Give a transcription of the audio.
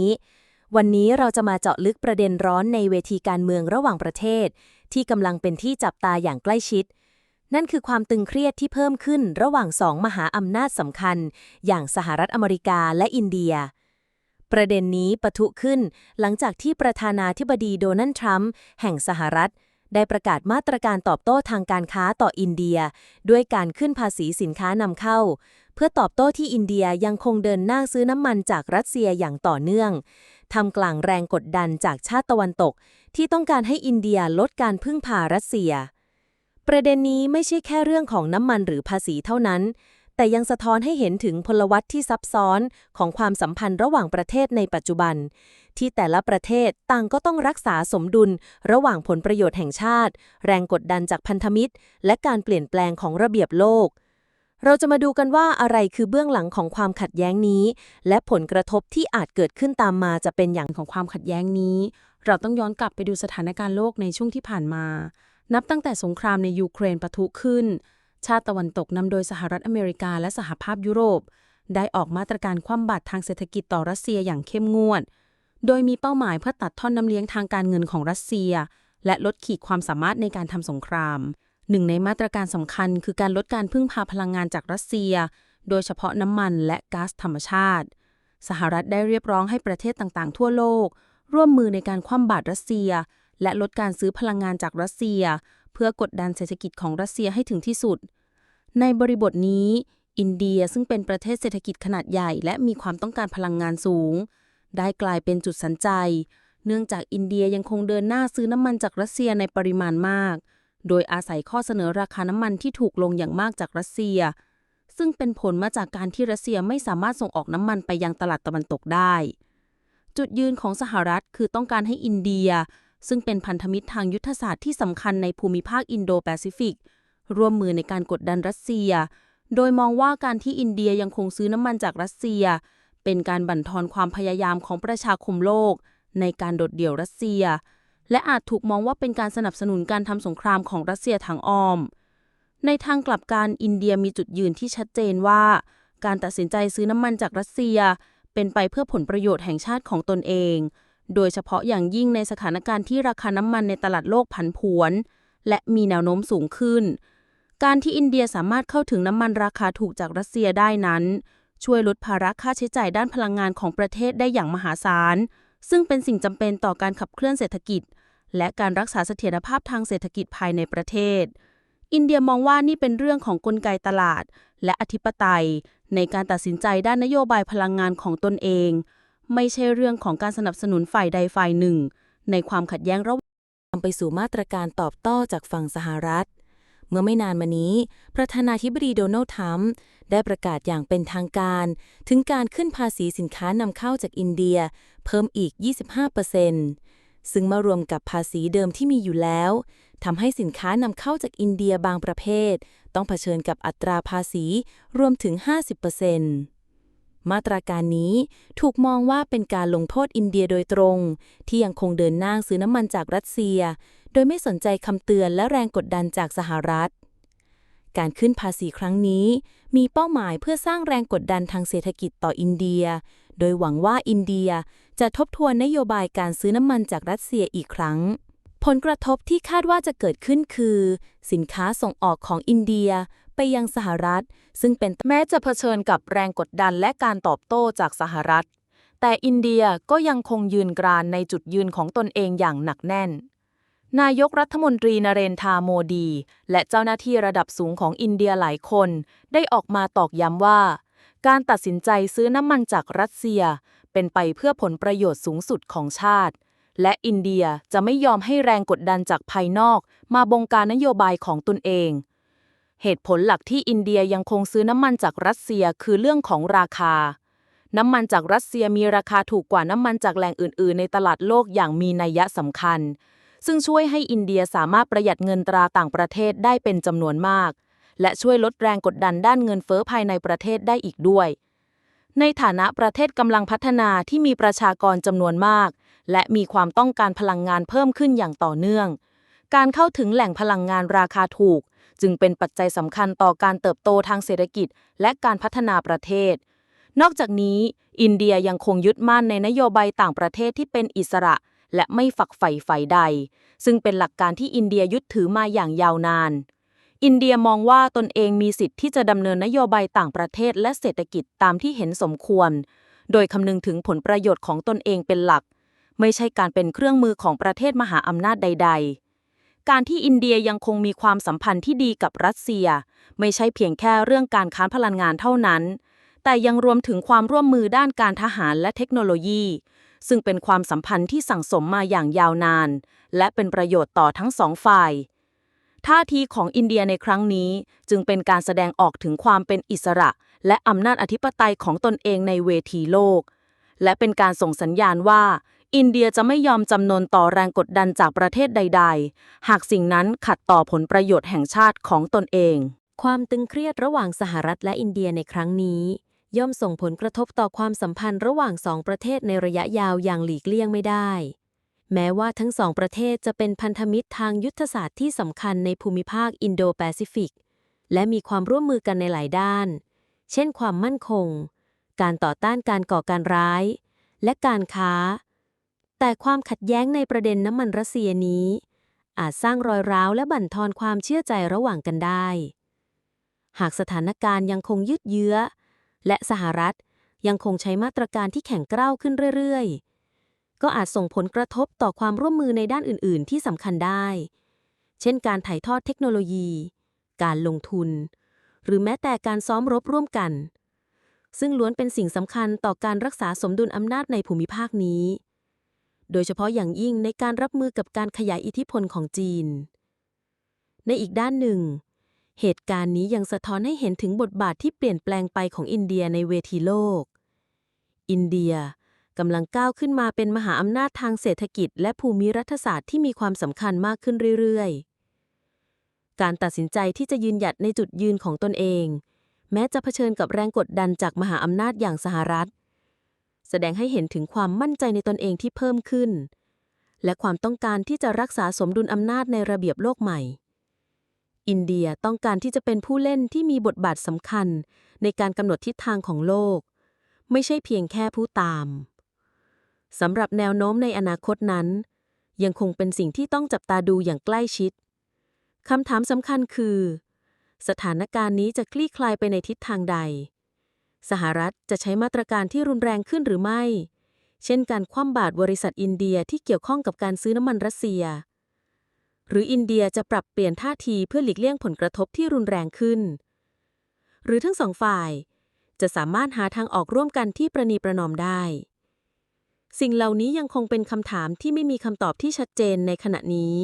นี้ วันนี้เราจะมาเจาะลึกประเด็นร้อนในเวทีการเมืองระหว่างประเทศ ที่กำลังเป็นที่จับตาอย่างใกล้ชิด นั่นคือความตึงเครียดที่เพิ่มขึ้นระหว่างสองมหาอำนาจสำคัญ อย่างสหรัฐอเมริกาและอินเดียประเด็นนี้ปะทุขึ้นหลังจากที่ประธานาธิบดีโดนัลด์ทรัมป์แห่งสหรัฐ ได้ประกาศมาตรการตอบโต้ทางการค้าต่ออินเดีย ด้วยการขึ้นภาษีสินค้านำเข้า เพื่อตอบโต้ที่อินเดียยังคงเดินหน้าซื้อน้ำมันจากรัสเซียอย่างต่อเนื่องทำกลางแรงกดดันจากชาติตะวันตก ที่ต้องการให้อินเดียลดการพึ่งพารัสเซีย ประเด็นนี้ไม่ใช่แค่เรื่องของน้ำมันหรือภาษีเท่านั้น แต่ยังสะท้อนให้เห็นถึงพลวัตที่ซับซ้อนของความสัมพันธ์ระหว่างประเทศในปัจจุบัน ที่แต่ละประเทศต่างก็ต้องรักษาสมดุล ระหว่างผลประโยชน์แห่งชาติ แรงกดดันจากพันธมิตร และการเปลี่ยนแปลงของระเบียบโลก เราจะมาดูกันว่าอะไรคือเบื้องหลังของความขัดแย้งนี้ และผลกระทบที่อาจเกิดขึ้นตามมาจะเป็นอย่างของความขัดแย้งนี้ เราต้องย้อนกลับไปดูสถานการณ์โลกในช่วงที่ผ่านมา นับตั้งแต่สงครามในยูเครนปะทุขึ้น ชาติตะวันตกนำโดยสหรัฐอเมริกาและสหภาพยุโรป ได้ออกมาตรการคว่ำบาตรทางเศรษฐกิจต่อรัสเซียอย่างเข้มงวด โดยมีเป้าหมายเพื่อตัดท่อนน้ำเลี้ยงทางการเงินของรัสเซีย และลดขีดความสามารถในการทำสงคราม หนึ่งในมาตรการสำคัญคือการลดการพึ่งพาพลังงานจากรัสเซีย โดยเฉพาะน้ำมันและก๊าซธรรมชาติ สหรัฐได้เรียกร้องให้ประเทศต่างๆ ทั่วโลก ร่วมมือในการคว่ำบาตรรัสเซีย และลดการซื้อพลังงานจากรัสเซีย พื่อกดดันเศรษฐกิจของรัสเซียให้ถึงที่สุด ในบริบทนี้ อินเดียซึ่งเป็นประเทศเศรษฐกิจขนาดใหญ่ และมีความต้องการพลังงานสูง ได้กลายเป็นจุดสนใจ เนื่องจากอินเดียยังคงเดินหน้าซื้อน้ำมันจากรัสเซียในปริมาณมาก โดยอาศัยข้อเสนอราคาน้ำมันที่ถูกลงอย่างมากจากรัสเซีย ซึ่งเป็นผลมาจากการที่รัสเซียไม่สามารถส่งออกน้ำมันไปยังตลาดตะวันตกได้ จุดยืนของสหรัฐคือต้องการให้อินเดีย ซึ่งเป็นพันธมิตรทางยุทธศาสตร์ที่สำคัญในภูมิภาคอินโดแปซิฟิก ร่วมมือในการกดดันรัสเซีย โดยมองว่าการที่อินเดียยังคงซื้อน้ำมันจากรัสเซีย เป็นการบั่นทอนความพยายามของประชาคมโลก ในการโดดเดี่ยวรัสเซีย และอาจถูกมองว่าเป็นการสนับสนุนการทำสงครามของรัสเซียทางอ้อม ในทางกลับกันอินเดียมีจุดยืนที่ชัดเจนว่า การตัดสินใจซื้อน้ำมันจากรัสเซีย เป็นไปเพื่อผลประโยชน์แห่งชาติของตนเอง โดยเฉพาะอย่างยิ่งในสถานการณ์ที่ราคาน้ำมันในตลาดโลกผันผวน และมีแนวโน้มสูงขึ้น การที่อินเดียสามารถเข้าถึงน้ำมันราคาถูกจากรัสเซียได้นั้น ช่วยลดภาระค่าใช้จ่ายด้านพลังงานของประเทศได้อย่างมหาศาล ซึ่งเป็นสิ่งจำเป็นต่อการขับเคลื่อนเศรษฐกิจ และการรักษาเสถียรภาพทางเศรษฐกิจภายในประเทศ อินเดียมองว่านี่เป็นเรื่องของกลไกตลาด และอธิปไตย ในการตัดสินใจด้านนโยบายพลังงานของตนเอง ไม่ใช่เรื่องของการสนับสนุนฝ่ายใดฝ่ายหนึ่ง ในความขัดแย้งระหว่างนำไปสู่มาตรการตอบโต้จากฝั่งสหรัฐ เมื่อไม่นานมานี้ ประธานาธิบดีโดนัลด์ทรัมป์ได้ประกาศอย่างเป็นทางการ ถึงการขึ้นภาษีสินค้านำเข้าจากอินเดีย เพิ่มอีก 25%ซึ่งมารวมกับภาษีเดิมที่มีอยู่แล้วทำให้สินค้านำเข้าจากอินเดียบางประเภท ต้องเผชิญกับอัตราภาษีรวมถึง 50% มาตราการนี้ถูกมองว่าเป็นการลงโทษอินเดียโดยตรง ที่ยังคงเดินหน้าซื้อน้ำมันจากรัสเซีย โดยไม่สนใจคำเตือนและแรงกดดันจากสหรัฐ การขึ้นภาษีครั้งนี้ มีเป้าหมายเพื่อสร้างแรงกดดันทางเศรษฐกิจต่ออินเดีย โดยหวังว่าอินเดียจะทบทวนนโยบายการซื้อน้ำมันจากรัสเซียอีกครั้งผลกระทบที่คาดว่าจะเกิดขึ้นคือ สินค้าส่งออกของอินเดีย ไปยังสหรัฐ ซึ่งเป็นแม้จะเผชิญกับแรงกดดันและการตอบโต้จากสหรัฐ แต่อินเดียก็ยังคงยืนกรานในจุดยืนของตนเองอย่างหนักแน่น นายกรัฐมนตรีนเรนทาโมดี และเจ้าหน้าที่ระดับสูงของอินเดียหลายคน ได้ออกมาตอกย้ำว่า การตัดสินใจซื้อน้ำมันจากรัสเซีย เป็นไปเพื่อผลประโยชน์สูงสุดของชาติและอินเดียจะไม่ยอมให้แรงกดดันจากภายนอก มาบงการนโยบายของตนเอง เหตุผลหลักที่อินเดียยังคงซื้อน้ำมันจากรัสเซียคือเรื่องของราคา น้ำมันจากรัสเซียมีราคาถูกกว่าน้ำมันจากแหล่งอื่น ๆ ในตลาดโลกอย่างมีนัยสำคัญ ซึ่งช่วยให้อินเดียสามารถประหยัดเงินตราต่างประเทศได้เป็นจำนวนมาก และช่วยลดแรงกดดันด้านเงินเฟ้อภายในประเทศได้อีกด้วย ในฐานะประเทศกำลังพัฒนาที่มีประชากรจำนวนมาก และมีความต้องการพลังงานเพิ่มขึ้นอย่างต่อเนื่อง การเข้าถึงแหล่งพลังงานราคาถูก จึงเป็นปัจจัยสำคัญต่อการเติบโตทางเศรษฐกิจ และการพัฒนาประเทศนนอกจากนี้ อินเดียยังคงยึดมั่นในนโยบายต่างประเทศที่เป็นอิสระ และไม่ฝักใฝ่ฝ่ายใด ซึ่งเป็นหลักการที่อินเดียยึดถือมาอย่างยาวนาน อินเดียมองว่าตนเองมีสิทธิ์ที่จะดำเนินนโยบายต่างประเทศและเศรษฐกิจตามที่เห็นสมควร โดยคำนึงถึงผลประโยชน์ของตนเองเป็นหลัก ไม่ใช่การเป็นเครื่องมือของประเทศมหาอำนาจใด ๆ การที่อินเดียยังคงมีความสัมพันธ์ที่ดีกับรัสเซีย ไม่ใช่เพียงแค่เรื่องการค้าพลังงานเท่านั้น แต่ยังรวมถึงความร่วมมือด้านการทหารและเทคโนโลยี ซึ่งเป็นความสัมพันธ์ที่สั่งสมมาอย่างยาวนาน และเป็นประโยชน์ต่อทั้งสองฝ่ายท่าทีของอินเดียในครั้งนี้จึงเป็นการแสดงออกถึงความเป็นอิสระ และอำนาจอธิปไตยของตนเองในเวทีโลก และเป็นการส่งสัญญาณว่า อินเดียจะไม่ยอมจำนนต่อแรงกดดันจากประเทศใด ๆ หากสิ่งนั้นขัดต่อผลประโยชน์แห่งชาติของตนเอง ความตึงเครียดระหว่างสหรัฐและอินเดียในครั้งนี้ ย่อมส่งผลกระทบต่อความสัมพันธ์ระหว่างสองประเทศในระยะยาวอย่างหลีกเลี่ยงไม่ได้ แม้ว่าทั้งสองประเทศจะเป็นพันธมิตรทางยุทธศาสตร์ที่สำคัญในภูมิภาคอินโดแปซิฟิก และมีความร่วมมือกันในหลายด้าน เช่น ความมั่นคง การต่อต้านการก่อการร้าย และการค้า แต่ความขัดแย้งในประเด็นน้ำมันรัสเซียนี้ อาจสร้างรอยร้าวและบั่นทอนความเชื่อใจระหว่างกันได้ หากสถานการณ์ยังคงยืดเยื้อ และสหรัฐยังคงใช้มาตรการที่แข็งกร้าวขึ้นเรื่อยๆ ก็อาจส่งผลกระทบต่อความร่วมมือในด้านอื่น ๆ ที่สำคัญได้ เช่นการถ่ายทอดเทคโนโลยี การลงทุน หรือแม้แต่การซ้อมรบร่วมกัน ซึ่งล้วนเป็นสิ่งสำคัญต่อการรักษาสมดุลอำนาจในภูมิภาคนี้ โดยเฉพาะอย่างยิ่งในการรับมือกับการขยายอิทธิพลของจีน ในอีกด้านหนึ่ง เหตุการณ์นี้ยังสะท้อนให้เห็นถึงบทบาทที่เปลี่ยนแปลงไปของอินเดียในเวทีโลก อินเดียกำลังก้าวขึ้นมาเป็นมหาอำนาจทางเศรษฐกิจ และภูมิรัฐศาสตร์ที่มีความสำคัญมากขึ้นเรื่อยๆ การตัดสินใจที่จะยืนหยัดในจุดยืนของตนเอง แม้จะเผชิญกับแรงกดดันจากมหาอำนาจอย่างสหรัฐ แสดงให้เห็นถึงความมั่นใจในตนเองที่เพิ่มขึ้น และความต้องการที่จะรักษาสมดุลอำนาจในระเบียบโลกใหม่ อินเดียต้องการที่จะเป็นผู้เล่นที่มีบทบาทสำคัญ ในการกำหนดทิศทางของโลก ไม่ใช่เพียงแค่ผู้ตามสำหรับแนวโน้มในอนาคตนั้น ยังคงเป็นสิ่งที่ต้องจับตาดูอย่างใกล้ชิดคำถามสำคัญคือ สถานการณ์นี้จะคลี่คลายไปในทิศทางใด สหรัฐจะใช้มาตรการที่รุนแรงขึ้นหรือไม่ เช่นการคว่ำบาตรบริษัทอินเดียที่เกี่ยวข้องกับการซื้อน้ำมันรัสเซีย หรืออินเดียจะปรับเปลี่ยนท่าทีเพื่อหลีกเลี่ยงผลกระทบที่รุนแรงขึ้น หรือทั้งสองฝ่าย จะสามารถหาทางออกร่วมกันที่ประนีประนอมได้ สิ่งเหล่านี้ยังคงเป็นคำถามที่ไม่มีคำตอบที่ชัดเจนในขณะนี้